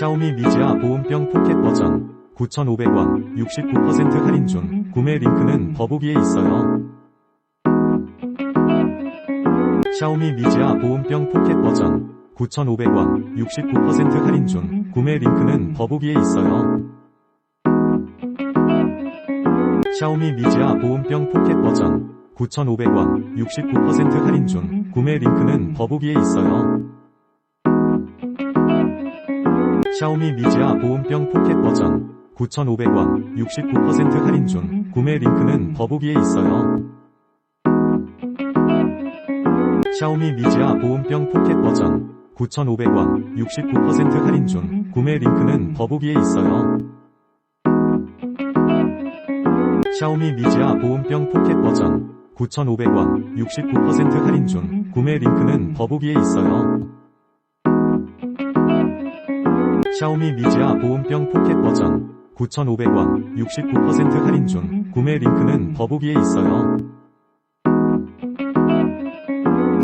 샤오미 미지아 보온병 포켓 버전 9,500원 69% 할인 중 구매 링크는 더보기에 있어요. 샤오미 미지아 보온병 포켓 버전 9,500원 69% 할인 중 구매 링크는 더보기에 있어요. 샤오미 미지아 보온병 포켓 버전 9,500원 69% 할인 중 구매 링크는 더보기에 있어요. 샤오미 미지아 보온병 포켓 버전 9,500원 69% 할인 중 구매 링크는 더보기에 있어요. 샤오미 미지아 보온병 포켓 버전 9,500원 69% 할인 중 구매 링크는 더보기에 있어요. 샤오미 미지아 보온병 포켓 버전 9,500원 69% 할인 중 구매 링크는 더보기에 있어요. 샤오미 미지아 보온병 포켓 버전 9,500원 69% 할인 중 구매 링크는 더보기에 있어요.